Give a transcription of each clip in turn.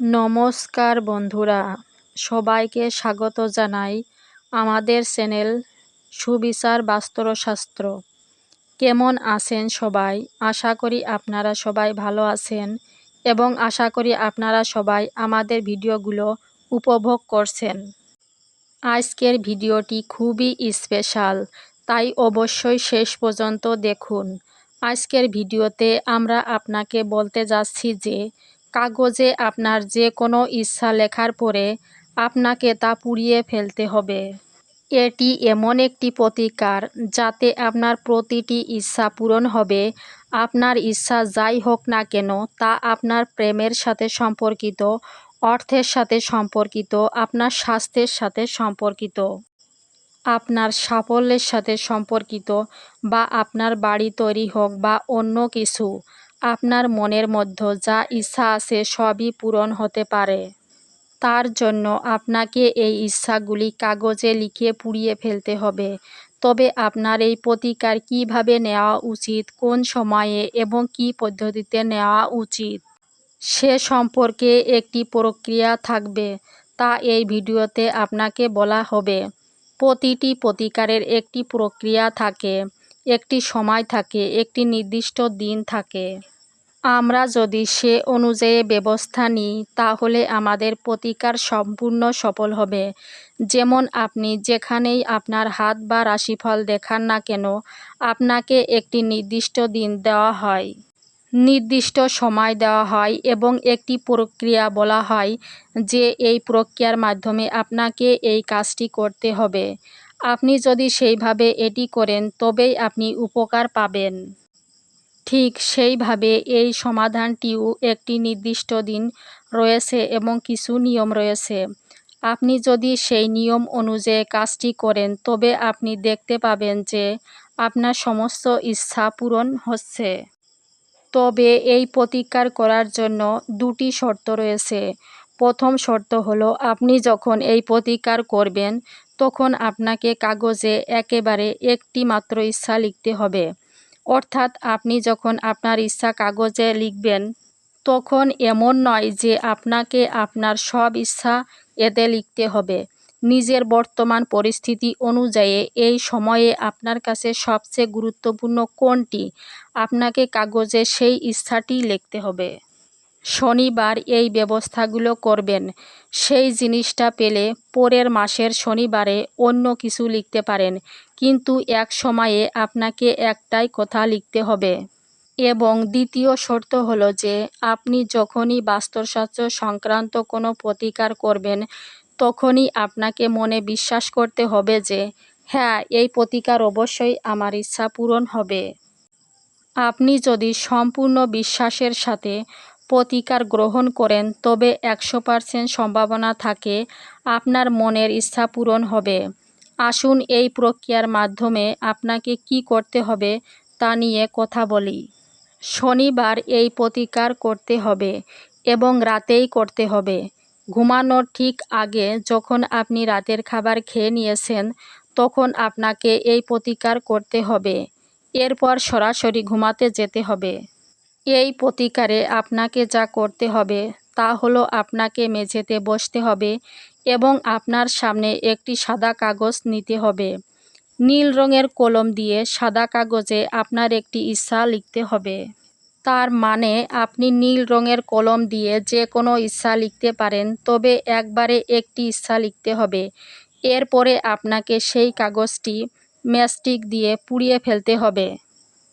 নমস্কার বন্ধুরা, সবাইকে স্বাগত জানাই আমাদের চ্যানেল সুবিচার বাস্তুশাস্ত্র কেমন আছেন সবাই? আশা করি আপনারা সবাই ভালো আছেন এবং আশা করি আপনারা সবাই আমাদের ভিডিওগুলো উপভোগ করছেন। আজকের ভিডিওটি খুবই স্পেশাল, তাই অবশ্যই শেষ পর্যন্ত দেখুন। আজকের ভিডিওতে আমরা আপনাকে বলতে যাচ্ছি যে কাগজে আপনার যে কোনো ইচ্ছা লেখার পরে আপনাকে তা পুড়িয়ে ফেলতে হবে। এটি এমন একটি প্রতিকার যাতে আপনার প্রতিটি ইচ্ছা পূরণ হবে। আপনার ইচ্ছা যাই হোক না কেন তা আপনার প্রেমের সাথে সম্পর্কিত, অর্থের সাথে সম্পর্কিত, আপনার স্বাস্থ্যের সাথে সম্পর্কিত, আপনার সাফল্যের সাথে সম্পর্কিত বা আপনার বাড়ি তৈরি হোক বা অন্য কিছু। আপনার মনের মধ্যে যা ইচ্ছা আছে সবই পূরণ হতে পারে। তার জন্য আপনাকে এই ইচ্ছাগুলি কাগজে লিখে পুড়িয়ে ফেলতে হবে। তবে আপনার এই প্রতিকার কীভাবে নেওয়া উচিত, কোন সময়ে এবং কি পদ্ধতিতে নেওয়া উচিত, সে সম্পর্কে একটি প্রক্রিয়া থাকবে। তা এই ভিডিওতে আপনাকে বলা হবে। প্রতিটি প্রতিকারের একটি প্রক্রিয়া থাকে, একটি সময় থাকে, একটি নির্দিষ্ট দিন থাকে। আমরা যদি সে অনুযায়ী ব্যবস্থা নিই, তাহলে আমাদের প্রতিকার সম্পূর্ণ সফল হবে। যেমন আপনি যেখানেই আপনার হাত বা রাশিফল দেখান না কেন, আপনাকে একটি নির্দিষ্ট দিন দেওয়া হয়। নির্দিষ্ট সময় দেওয়া হয় এবং একটি প্রক্রিয়া বলা হয়, যে এই প্রক্রিয়ার মাধ্যমে আপনাকে এই কাজটি করতে হবে। আপনি যদি সেইভাবে এটি করেন, তবেই আপনি উপকার পাবেন। ঠিক সেইভাবে এই সমাধানটিও একটি নির্দিষ্ট দিন রয়েছে এবং কিছু নিয়ম রয়েছে। আপনি যদি সেই নিয়ম অনুযায়ী কাজটি করেন, তবে আপনি দেখতে পাবেন যে আপনার সমস্ত ইচ্ছা পূরণ হচ্ছে। তবে এই প্রতিকার করার জন্য দুটি শর্ত রয়েছে। প্রথম শর্ত হলো, আপনি যখন এই প্রতিকার করবেন, তখন আপনাকে কাগজে একেবারে একটি মাত্র ইচ্ছা লিখতে হবে। অর্থাৎ আপনি যখন আপনার ইচ্ছা কাগজে লিখবেন, তখন এমন নয় যে আপনাকে আপনার সব ইচ্ছা এতে লিখতে হবে। নিজের বর্তমান পরিস্থিতি অনুযায়ী এই সময়ে আপনার কাছে সবচেয়ে গুরুত্বপূর্ণ কোনটি? আপনাকে কাগজে সেই ইচ্ছাটি লিখতে হবে। শনিবার এই ব্যবস্থাগুলো করবেন। সেই জিনিসটা পেলে পরের মাসের শনিবারে অন্য কিছু লিখতে পারেন। কিন্তু এক সময়ে আপনাকে একটাই কথা লিখতে হবে। এবং দ্বিতীয় শর্ত হলো যে, আপনি যখনই বাস্তুশাস্ত্র সংক্রান্ত কোনো প্রতিকার করবেন, তখনই আপনাকে মনে বিশ্বাস করতে হবে যে হ্যাঁ এই প্রতিকার অবশ্যই আমার ইচ্ছা পূরণ হবে। আপনি যদি সম্পূর্ণ বিশ্বাসের সাথে প্রতিকার গ্রহণ করেন, তবে একশো পারসেন্ট সম্ভাবনা থাকে আপনার মনের ইচ্ছা পূরণ হবে। আসুন এই প্রক্রিয়ার মাধ্যমে আপনাকে কি করতে হবে তা নিয়ে কথা বলি। শনিবার এই প্রতিকার করতে হবে এবং রাতেই করতে হবে। ঘুমানোর ঠিক আগে যখন আপনি রাতের খাবার খেয়ে নিয়েছেন, তখন আপনাকে এই প্রতিকার করতে হবে। এরপর সরাসরি ঘুমাতে যেতে হবে। এই প্রতিকারে আপনাকে যা করতে হবে তা হলো আপনাকে মেঝেতে বসতে হবে এবং আপনার সামনে একটি সাদা কাগজ নিতে হবে। নীল রঙের কলম দিয়ে সাদা কাগজে আপনার একটি ইচ্ছা লিখতে হবে। তার মানে আপনি নীল রঙের কলম দিয়ে যে কোনো ইচ্ছা লিখতে পারেন, তবে একবারে একটি ইচ্ছা লিখতে হবে। এরপরে আপনাকে সেই কাগজটি ম্যাস্টিক দিয়ে পুড়িয়ে ফেলতে হবে।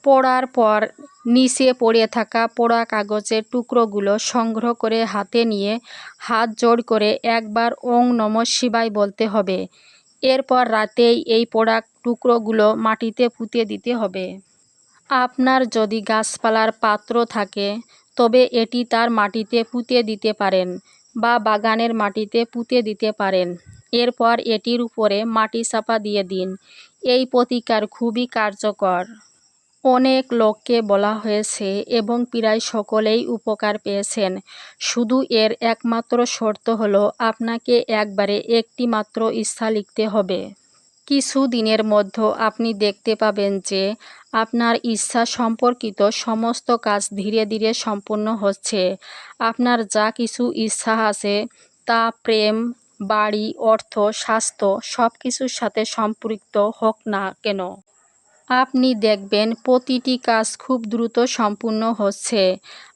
পড়ার পর নিচে পড়ে থাকা পোড়া কাগজের টুকরোগুলো সংগ্রহ করে হাতে নিয়ে হাত জোড় করে একবার ওং নম শিবায় বলতে হবে। এরপর রাতেই এই পোড়া টুকরোগুলো মাটিতে পুঁতে দিতে হবে। আপনার যদি গাছপালার পাত্র থাকে, তবে এটি তার মাটিতে পুঁতে দিতে পারেন বা বাগানের মাটিতে পুঁতে দিতে পারেন। এরপর এটির উপরে মাটি চাপা দিয়ে দিন। এই প্রতিকার খুবই কার্যকর। অনেক লোককে বলা হয়েছে এবং প্রায় সকলেই উপকার পেয়েছেন। শুধু এর একমাত্র শর্ত হলো আপনাকে একবারে একটি মাত্র ইচ্ছা লিখতে হবে। কিছু দিনের মধ্যে আপনি দেখতে পাবেন যে আপনার ইচ্ছা সম্পর্কিত সমস্ত কাজ ধীরে ধীরে সম্পূর্ণ হচ্ছে। আপনার যা কিছু ইচ্ছা আছে তা প্রেম, বাড়ি, অর্থ, স্বাস্থ্য সব কিছুর সাথে সম্পৃক্ত হোক না কেন। আপনি দেখবেন প্রতিটি কাজ খুব দ্রুত সম্পূর্ণ হচ্ছে।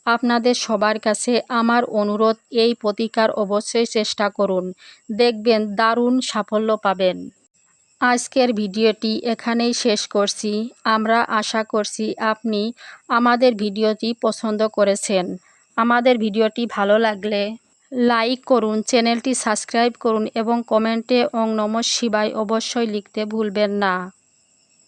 আপনাদের সবার কাছে আমার অনুরোধ, এই প্রতিকার অবশ্যই চেষ্টা করুন। দেখবেন দারুণ সাফল্য পাবেন। আজকের ভিডিওটি এখানেই শেষ করছি। আমরা আশা করছি আপনি আমাদের ভিডিওটি পছন্দ করেছেন। আমাদের ভিডিওটি ভালো লাগলে লাইক করুন, চ্যানেলটি সাবস্ক্রাইব করুন এবং কমেন্টে অং নম শিবায় অবশ্যই লিখতে ভুলবেন না।